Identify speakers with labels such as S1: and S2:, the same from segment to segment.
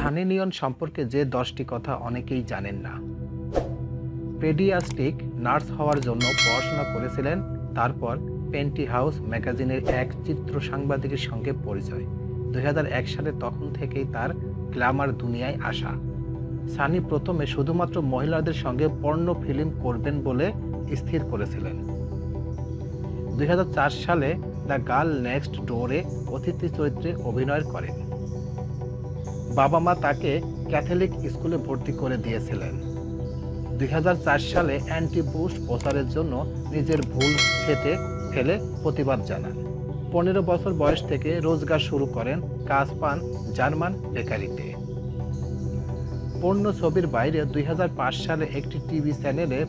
S1: Sunny Leone সম্পর্কে যে দশটি কথা অনেকেই জানেন না। পেডিয়াস্টিক নার্স হওয়ার জন্য পড়াশোনা করেছিলেন, তারপর পেন্টি হাউস ম্যাগাজিনের এক চিত্র সাংবাদিকের সঙ্গে পরিচয়। দুই হাজার এক সালে তখন থেকেই তার গ্ল্যামার দুনিয়ায় আসা। সানি প্রথমে শুধুমাত্র মহিলাদের সঙ্গে পর্ণ ফিল্ম করবেন বলে স্থির করেছিলেন। দুই হাজার চার সালে দ্য গার্ল নেক্সট ডোরে অতিথি চরিত্রে অভিনয় করেন। বাবা মা তাকে ক্যাথলিক স্কুলে ভর্তি করে দিয়েছিলেন। দুই হাজার চার সালে অ্যান্টি বুশ প্রচারের জন্য নিজের ভুল ছেটে ফেলে প্রতিবাদ জানান। পনেরো বছর বয়স থেকে রোজগার শুরু করেন কাজ পান জার্মান বেকারিতে। পণ্য ছবির বাইরে দুই হাজার পাঁচ সালে একটি টিভি চ্যানেলে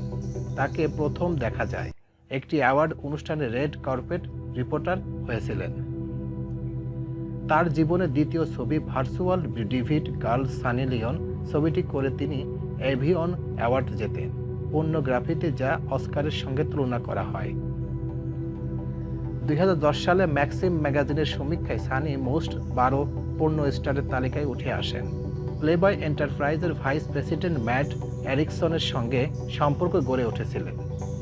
S1: তাকে প্রথম দেখা যায়। একটি অ্যাওয়ার্ড অনুষ্ঠানে রেড কার্পেট রিপোর্টার হয়েছিলেন। তার জীবনের দ্বিতীয় ছবি virtual vivid girl Sunny Leone ছবিটি করে তিনি এভিয়ন অ্যাওয়ার্ড জেতেন। পর্নোগ্রাফিতে যা অস্কারের সঙ্গে তুলনা করা হয়। দুই হাজার দশ সালে ম্যাক্সিম ম্যাগাজিনের সমীক্ষায় সানি মোস্ট বারো পূর্ণ স্টারের তালিকায় উঠে আসেন। প্লেবয় এন্টারপ্রাইজের ভাইস প্রেসিডেন্ট ম্যাট অ্যারিকসনের সঙ্গে সম্পর্ক গড়ে উঠেছিলেন।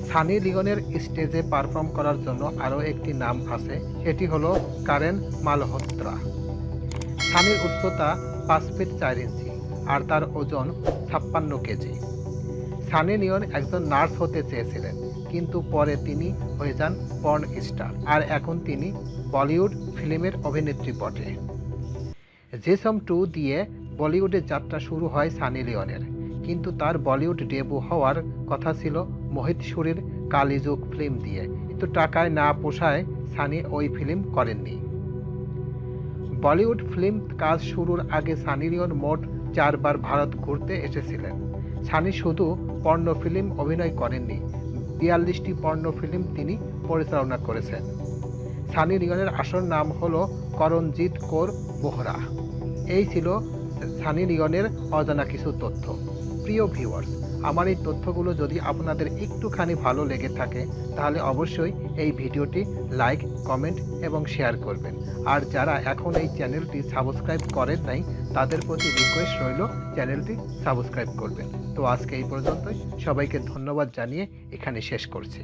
S1: সানি লিওনের স্টেজে পারফর্ম করার জন্য আরও একটি নাম আছে সেটি হলো কারেন মালহোত্রা। সানির উচ্চতা পাঁচ ফিট চার ইঞ্চি আর তার ওজন ছাপ্পান্ন কেজি। সানি লিওন একজন নার্স হতে চেয়েছিলেন, কিন্তু পরে তিনি হয়ে যান পর্ন স্টার আর এখন তিনি বলিউড ফিল্মের অভিনেত্রী বটে। জেসম টু দিয়ে বলিউডের যাত্রা শুরু হয় সানি লিওনের, কিন্তু তার বলিউড ডেবু হওয়ার কথা ছিল মোহিত সুরের কালিযুগ ফিল্ম দিয়ে। কিন্তু টাকায় না পোষায় সানি ওই ফিল্ম করেননি। বলিউড ফিল্ম কাজ শুরুর আগে সানি লিওন মোট চারবার ভারত ঘুরতে এসেছিলেন। সানি শুধু পর্ণ ফিল্ম অভিনয় করেননি, বিয়াল্লিশটি পর্ণ ফিল্ম তিনি পরিচালনা করেছেন। সানি লিওনের আসল নাম হল করণজিৎ কৌর বোহরা। এই ছিল সানি লিওনের অজানা কিছু তথ্য। প্রিয় ভিউয়ার্স আমার এই তথ্যগুলো যদি আপনাদের একটুখানি ভালো লেগে থাকে, তাহলে অবশ্যই এই ভিডিওটি লাইক কমেন্ট এবং শেয়ার করবেন। আর যারা এখন এই চ্যানেলটি সাবস্ক্রাইব করেন নাই, তাদের প্রতি রিকোয়েস্ট রইল চ্যানেলটি সাবস্ক্রাইব করবেন। তো আজকে এই পর্যন্তই। সবাইকে ধন্যবাদ জানিয়ে এখানে শেষ করছি।